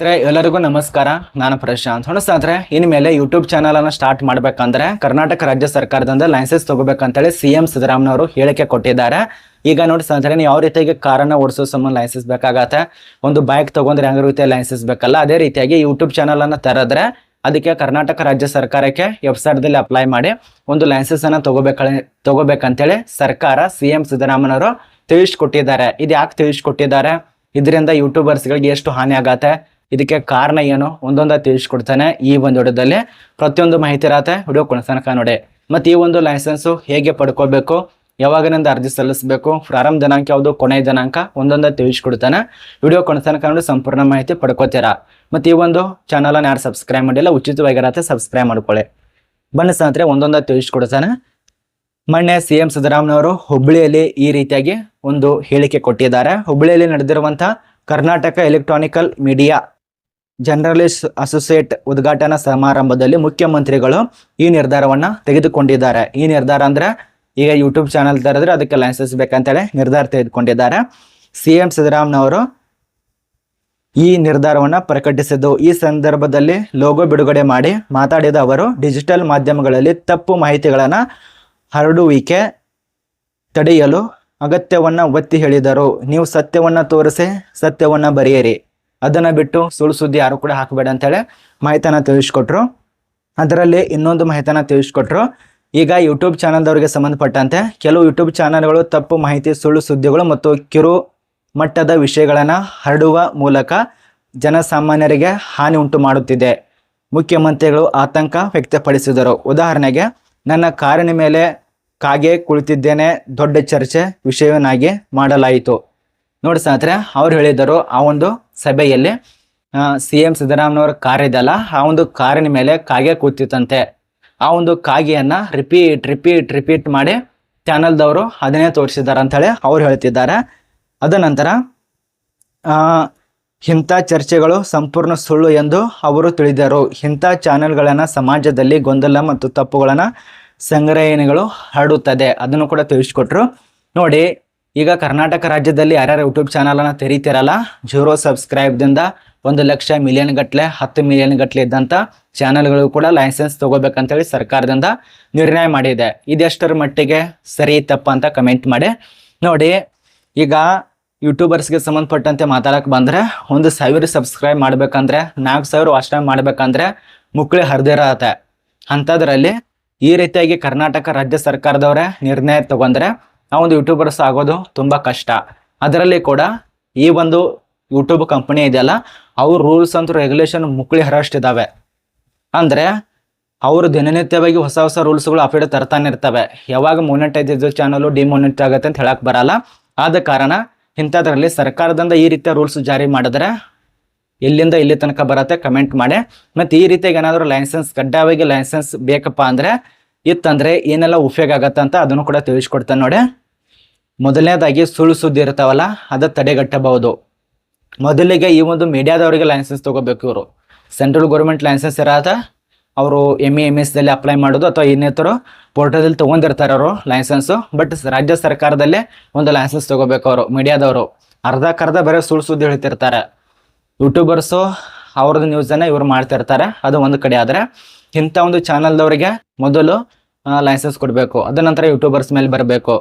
ಎಲ್ಲರಿಗೂ ನಮಸ್ಕಾರ. ನಾನು ಪ್ರಶಾಂತ್. ಹೊಣಸಾದ್ರೆ ಇನ್ಮೇಲೆ ಯೂಟ್ಯೂಬ್ ಚಾನಲ್ ಅನ್ನ ಸ್ಟಾರ್ಟ್ ಮಾಡಬೇಕಂದ್ರೆ ಕರ್ನಾಟಕ ರಾಜ್ಯ ಸರ್ಕಾರದಿಂದ ಲೈಸೆನ್ಸ್ ತಗೋಬೇಕಂತೇಳಿ ಸಿ ಎಂ ಸಿದ್ದರಾಮಯ್ಯವರು ಹೇಳಿಕೆ ಕೊಟ್ಟಿದ್ದಾರೆ. ಈಗ ನೋಡಿ ಸ್ನೇಹಿತರೆ, ನೀವು ಯಾವ ರೀತಿಯಾಗಿ ಕಾರನ್ನ ಓಡಿಸೋ ಸಂಬಂಧ ಲೈಸೆನ್ಸ್ ಬೇಕಾಗತ್ತೆ? ಒಂದು ಬೈಕ್ ತಗೊಂಡ್ರೆ ಹೆಂಗ ರೀತಿಯ ಲೈಸೆನ್ಸ್ ಬೇಕಲ್ಲ, ಅದೇ ರೀತಿಯಾಗಿ ಯೂಟ್ಯೂಬ್ ಚಾನಲ್ ಅನ್ನ ತೆರೆದ್ರೆ ಅದಕ್ಕೆ ಕರ್ನಾಟಕ ರಾಜ್ಯ ಸರ್ಕಾರಕ್ಕೆ ವೆಬ್ಸೈಟ್ ದಲ್ಲಿ ಅಪ್ಲೈ ಮಾಡಿ ಒಂದು ಲೈಸೆನ್ಸ್ ಅನ್ನ ತಗೋಬೇಕ ತಗೋಬೇಕಂತೇಳಿ ಸರ್ಕಾರ ಸಿ ಎಂ ಸಿದ್ದರಾಮಯ್ಯವರು ತಿಳಿಸ್ಕೊಟ್ಟಿದ್ದಾರೆ. ಇದು ಯಾಕೆ ತಿಳಿಸ್ಕೊಟ್ಟಿದ್ದಾರೆ? ಇದರಿಂದ ಯೂಟ್ಯೂಬರ್ಸ್ಗಳಿಗೆ ಎಷ್ಟು ಹಾನಿ ಆಗತ್ತೆ? ಇದಕ್ಕೆ ಕಾರಣ ಏನು? ಒಂದೊಂದ ತಿಳಿಸ್ಕೊಡ್ತಾನೆ ಈ ಒಂದು ವಿಡಿಯೋದಲ್ಲಿ. ಪ್ರತಿಯೊಂದು ಮಾಹಿತಿ ಇರತ್ತೆ, ವಿಡಿಯೋ ಕೊನೆತನಕ ನೋಡಿ. ಮತ್ತೆ ಈ ಒಂದು ಲೈಸೆನ್ಸು ಹೇಗೆ ಪಡ್ಕೋಬೇಕು? ಯಾವಾಗಿನಿಂದ ಅರ್ಜಿ ಸಲ್ಲಿಸಬೇಕು? ಪ್ರಾರಂಭ ದಿನಾಂಕ ಯಾವುದು? ಕೊನೆಯ ದಿನಾಂಕ? ಒಂದೊಂದ ತಿಳಿಸ್ಕೊಡ್ತಾನೆ. ವಿಡಿಯೋ ಕೊನೆತನಕ ನೋಡಿ ಸಂಪೂರ್ಣ ಮಾಹಿತಿ ಪಡ್ಕೋತೀರಾ? ಮತ್ತೆ ಈ ಒಂದು ಚಾನಲನ್ನು ಯಾರು ಸಬ್ಸ್ಕ್ರೈಬ್ ಮಾಡಿಲ್ಲ, ಉಚಿತವಾಗಿರತ್ತೆ ಸಬ್ಸ್ಕ್ರೈಬ್ ಮಾಡ್ಕೊಳ್ಳಿ. ಬನ್ನಿ ಸ್ನೇಹಿತರೆ, ಒಂದೊಂದ ತಿಳಿಸ್ಕೊಡ್ತಾನೆ. ಮೊನ್ನೆ ಸಿ ಎಂ ಸಿದ್ದರಾಮಯ್ಯವರು ಹುಬ್ಬಳ್ಳಿಯಲ್ಲಿ ಈ ರೀತಿಯಾಗಿ ಒಂದು ಹೇಳಿಕೆ ಕೊಟ್ಟಿದ್ದಾರೆ. ಹುಬ್ಬಳ್ಳಿಯಲ್ಲಿ ನಡೆದಿರುವಂತಹ Karnataka electronical media journalist associate ಉದ್ಘಾಟನಾ ಸಮಾರಂಭದಲ್ಲಿ ಮುಖ್ಯಮಂತ್ರಿಗಳು ಈ ನಿರ್ಧಾರವನ್ನ ತೆಗೆದುಕೊಂಡಿದ್ದಾರೆ. ಈ ನಿರ್ಧಾರ ಅಂದ್ರೆ ಈಗ ಯೂಟ್ಯೂಬ್ ಚಾನಲ್ ತೆರೆದ್ರೆ ಅದಕ್ಕೆ ಲೈಸೆನ್ಸ್ ಬೇಕಂತೇಳಿ ನಿರ್ಧಾರ ತೆಗೆದುಕೊಂಡಿದ್ದಾರೆ. ಸಿ ಎಂ ಸಿದ್ದರಾಮನವರು ಈ ನಿರ್ಧಾರವನ್ನ ಪ್ರಕಟಿಸಿದ್ದು. ಈ ಸಂದರ್ಭದಲ್ಲಿ ಲೋಗೋ ಬಿಡುಗಡೆ ಮಾಡಿ ಮಾತಾಡಿದ ಅವರು ಡಿಜಿಟಲ್ ಮಾಧ್ಯಮಗಳಲ್ಲಿ ತಪ್ಪು ಮಾಹಿತಿಗಳನ್ನು ಹರಡುವಿಕೆ ತಡೆಯಲು ಅಗತ್ಯವನ್ನ ಒತ್ತಿ ಹೇಳಿದರು. ನೀವು ಸತ್ಯವನ್ನ ತೋರಿಸಿ, ಸತ್ಯವನ್ನ ಬರೆಯಿರಿ. ಅದನ್ನ ಬಿಟ್ಟು ಸುಳ್ಳು ಸುದ್ದಿ ಯಾರು ಕೂಡ ಹಾಕಬೇಡ ಅಂತೇಳಿ ಮಾಹಿತಿಯನ್ನ ತಿಳಿಸ್ಕೊಟ್ರು. ಅದರಲ್ಲಿ ಇನ್ನೊಂದು ಮಾಹಿತಿಯನ್ನ ತಿಳಿಸ್ಕೊಟ್ರು. ಈಗ ಯೂಟ್ಯೂಬ್ ಚಾನಲ್ದವರಿಗೆ ಸಂಬಂಧಪಟ್ಟಂತೆ ಕೆಲವು ಯೂಟ್ಯೂಬ್ ಚಾನಲ್ಗಳು ತಪ್ಪು ಮಾಹಿತಿ, ಸುಳ್ಳು ಸುದ್ದಿಗಳು ಮತ್ತು ಕಿರು ಮಟ್ಟದ ವಿಷಯಗಳನ್ನ ಹರಡುವ ಮೂಲಕ ಜನಸಾಮಾನ್ಯರಿಗೆ ಹಾನಿ ಉಂಟು ಮಾಡುತ್ತಿದೆ. ಮುಖ್ಯಮಂತ್ರಿಗಳು ಆತಂಕ ವ್ಯಕ್ತಪಡಿಸಿದರು. ಉದಾಹರಣೆಗೆ, ನನ್ನ ಕಾರಿನ ಮೇಲೆ ಕಾಗೆ ಕುಳಿತಿದ್ದೇನೆ, ದೊಡ್ಡ ಚರ್ಚೆ ವಿಷಯವನ್ನಾಗಿ ಮಾಡಲಾಯಿತು. ನೋಡಿ ಸ್ನೇಹಿತರೆ, ಅವ್ರು ಹೇಳಿದರು, ಆ ಒಂದು ಸಭೆಯಲ್ಲಿ ಸಿ ಎಂ ಸಿದ್ದರಾಮನವರ ಕಾರ್ ಇದೆಯಲ್ಲ ಆ ಒಂದು ಕಾರಿನ ಮೇಲೆ ಕಾಗೆ ಕೂತಿತ್ತಂತೆ. ಆ ಒಂದು ಕಾಗೆಯನ್ನ ರಿಪೀಟ್ ರಿಪೀಟ್ ರಿಪೀಟ್ ಮಾಡಿ ಚಾನಲ್ದವರು ಅದನ್ನೇ ತೋರಿಸಿದ್ದಾರೆ ಅಂತೇಳಿ ಅವ್ರು ಹೇಳ್ತಿದ್ದಾರೆ. ಅದ ನಂತರ ಇಂಥ ಚರ್ಚೆಗಳು ಸಂಪೂರ್ಣ ಸುಳ್ಳು ಎಂದು ಅವರು ತಿಳಿದರು. ಇಂಥ ಚಾನೆಲ್ಗಳನ್ನು ಸಮಾಜದಲ್ಲಿ ಗೊಂದಲ ಮತ್ತು ತಪ್ಪುಗಳನ್ನು ಸಂಗ್ರಹಣೆಗಳು ಹರಡುತ್ತದೆ. ಅದನ್ನು ಕೂಡ ತಿಳಿಸ್ಕೊಟ್ರು. ನೋಡಿ ಈಗ ಕರ್ನಾಟಕ ರಾಜ್ಯದಲ್ಲಿ ಯಾರ್ಯಾರು ಯೂಟ್ಯೂಬ್ ಚಾನಲನ್ನು ತೆರೀತಿರಲ್ಲ, ಜೀರೋ ಸಬ್ಸ್ಕ್ರೈಬ್ದಿಂದ ಒಂದು ಲಕ್ಷ ಮಿಲಿಯನ್ ಗಟ್ಟಲೆ ಹತ್ತು ಮಿಲಿಯನ್ ಗಟ್ಟಲೆ ಇದ್ದಂಥ ಚಾನಲ್ಗಳು ಕೂಡ ಲೈಸೆನ್ಸ್ ತಗೋಬೇಕಂತೇಳಿ ಸರ್ಕಾರದಿಂದ ನಿರ್ಣಯ ಮಾಡಿದೆ. ಇದೆಷ್ಟರ ಮಟ್ಟಿಗೆ ಸರಿ ತಪ್ಪ ಅಂತ ಕಮೆಂಟ್ ಮಾಡಿ. ನೋಡಿ, ಈಗ ಯೂಟ್ಯೂಬರ್ಸ್ಗೆ ಸಂಬಂಧಪಟ್ಟಂತೆ ಮಾತಾಡಕ್ಕೆ ಬಂದ್ರೆ, ಒಂದು ಸಾವಿರ ಸಬ್ಸ್ಕ್ರೈಬ್ ಮಾಡ್ಬೇಕಂದ್ರೆ, ನಾಲ್ಕು ಸಾವಿರ ವಾಚ್ ಟೈಮ್ ಮಾಡ್ಬೇಕಂದ್ರೆ ಮುಕ್ಳಿ ಹರಿದಿರತ್ತೆ ಅಂಥದ್ರಲ್ಲಿ ಈ ರೀತಿಯಾಗಿ ಕರ್ನಾಟಕ ರಾಜ್ಯ ಸರ್ಕಾರದವರೇ ನಿರ್ಣಯ ತಗೊಂಡ್ರೆ ಒಂದು ಯೂಟ್ಯೂಬರ್ಸ್ ಆಗೋದು ತುಂಬ ಕಷ್ಟ. ಅದರಲ್ಲಿ ಕೂಡ ಈ ಒಂದು ಯೂಟ್ಯೂಬ್ ಕಂಪನಿ ಇದೆಯಲ್ಲ, ಅವ್ರ ರೂಲ್ಸ್ ಅಂತ ರೆಗ್ಯುಲೇಷನ್ ಮುಕ್ಳಿ ಹರಷ್ಟಿದ್ದಾವೆ ಅಂದರೆ ಅವರು ದಿನನಿತ್ಯವಾಗಿ ಹೊಸ ಹೊಸ ರೂಲ್ಸ್ಗಳು ಅಪ್ಡೇಟ್ ತರ್ತಾನೆ ಇರ್ತವೆ. ಯಾವಾಗ ಮೋನಿಟೈಸ್ ಇದ್ದು ಚಾನಲು ಡಿಮೋನಿಟ್ ಆಗುತ್ತೆ ಅಂತ ಹೇಳಕ್ಕೆ ಬರಲ್ಲ. ಆದ ಕಾರಣ ಇಂಥದ್ರಲ್ಲಿ ಸರ್ಕಾರದಿಂದ ಈ ರೀತಿಯ ರೂಲ್ಸ್ ಜಾರಿ ಮಾಡಿದ್ರೆ ಎಲ್ಲಿಂದ ಇಲ್ಲಿ ತನಕ ಬರತ್ತೆ ಕಮೆಂಟ್ ಮಾಡಿ. ಮತ್ತೆ ಈ ರೀತಿಯಾಗಿ ಏನಾದರೂ ಲೈಸೆನ್ಸ್ ಕಡ್ಡಾಯವಾಗಿ ಲೈಸೆನ್ಸ್ ಬೇಕಪ್ಪ ಅಂದ್ರೆ ಇತ್ತಂದ್ರೆ ಏನೆಲ್ಲ ಉಪಯೋಗ ಆಗತ್ತೆ ಅಂತ ಅದನ್ನು ಕೂಡ ತಿಳಿಸ್ಕೊಡ್ತಾನೆ ನೋಡಿ. ಮೊದಲನೇದಾಗಿ ಸುಳ್ಳು ಸುದ್ದಿ ಇರ್ತಾವಲ್ಲ, ಅದ ತಡೆಗಟ್ಟಬಹುದು. ಮೊದಲಿಗೆ ಈ ಒಂದು ಮೀಡಿಯಾದವರಿಗೆ ಲೈಸೆನ್ಸ್ ತಗೋಬೇಕು ಇವರು. ಸೆಂಟ್ರಲ್ ಗೌರ್ಮೆಂಟ್ ಲೈಸೆನ್ಸ್ ಇರತ್ತ ಅವರು ಎಂ ಇ ಎಂ ಎಸ್ ದಲ್ಲಿ ಅಪ್ಲೈ ಮಾಡೋದು ಅಥವಾ ಇನ್ನಿತರು ಪೋರ್ಟದಲ್ಲಿ ತಗೊಂಡಿರ್ತಾರೆ ಅವರು ಲೈಸೆನ್ಸು ಬಟ್ ರಾಜ್ಯ ಸರ್ಕಾರದಲ್ಲೇ ಒಂದು ಲೈಸೆನ್ಸ್ ತಗೋಬೇಕು ಅವರು, ಮೀಡಿಯಾದವರು. ಅರ್ಧಕ್ಕರ್ಧ ಬರೀ ಸುಳ್ಳು ಸುದ್ದಿ ಹೇಳ್ತಿರ್ತಾರೆ. ಯೂಟ್ಯೂಬರ್ಸು ಅವ್ರದ್ದು ನ್ಯೂಸನ್ನು ಇವ್ರು ಮಾಡ್ತಿರ್ತಾರೆ. ಅದು ಒಂದು ಕಡೆ ಆದರೆ ಇಂಥ ಒಂದು ಚಾನಲ್ದವರಿಗೆ ಮೊದಲು ಲೈಸೆನ್ಸ್ ಕೊಡಬೇಕು. ಅದ ನಂತರ ಯೂಟ್ಯೂಬರ್ಸ್ ಮೇಲೆ ಬರಬೇಕು.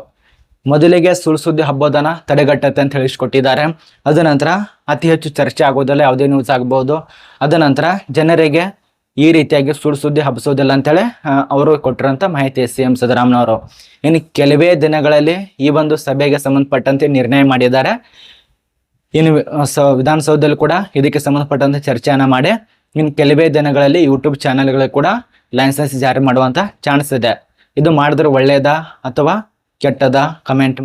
ಮೊದಲಿಗೆ ಸುಳ್ಳು ಸುದ್ದಿ ಹಬ್ಬೋದನ್ನ ತಡೆಗಟ್ಟತ್ತೆ ಅಂತ ಹೇಳಿಸ್ಕೊಟ್ಟಿದ್ದಾರೆ. ಅದ ನಂತರ ಅತಿ ಹೆಚ್ಚು ಚರ್ಚೆ ಆಗೋದಲ್ಲ ಯಾವುದೇ ನ್ಯೂಸ್ ಆಗ್ಬೋದು. ಅದ ನಂತರ ಜನರಿಗೆ ಈ ರೀತಿಯಾಗಿ ಸುಳ್ಳು ಸುದ್ದಿ ಹಬ್ಬಿಸೋದಿಲ್ಲ ಅಂತೇಳಿ ಅವರು ಕೊಟ್ಟಿರೋಂಥ ಮಾಹಿತಿ ಸಿ ಎಂ ಸಿದ್ದರಾಮಯ್ಯವರು ಇನ್ನು ಕೆಲವೇ ದಿನಗಳಲ್ಲಿ ಈ ಒಂದು ಸಭೆಗೆ ಸಂಬಂಧಪಟ್ಟಂತೆ ನಿರ್ಣಯ ಮಾಡಿದ್ದಾರೆ. ಇನ್ನು ಸ, ವಿಧಾನಸೌಧದಲ್ಲಿ ಕೂಡ ಇದಕ್ಕೆ ಸಂಬಂಧಪಟ್ಟಂತೆ ಚರ್ಚೆಯನ್ನು ಮಾಡಿ. ಇನ್ನು ಕೆಲವೇ ದಿನಗಳಲ್ಲಿ ಯೂಟ್ಯೂಬ್ ಚಾನೆಲ್ಗಳು ಕೂಡ ಲೈಸೆನ್ಸ್ ಜಾರಿ ಮಾಡುವಂತ ಚಾನ್ಸ್ ಇದೆ. ಇದು ಮಾಡಿದ್ರೆ ಒಳ್ಳೆಯದ ಅಥವಾ ಕೆಟ್ಟದ? ಕಮೆಂಟ್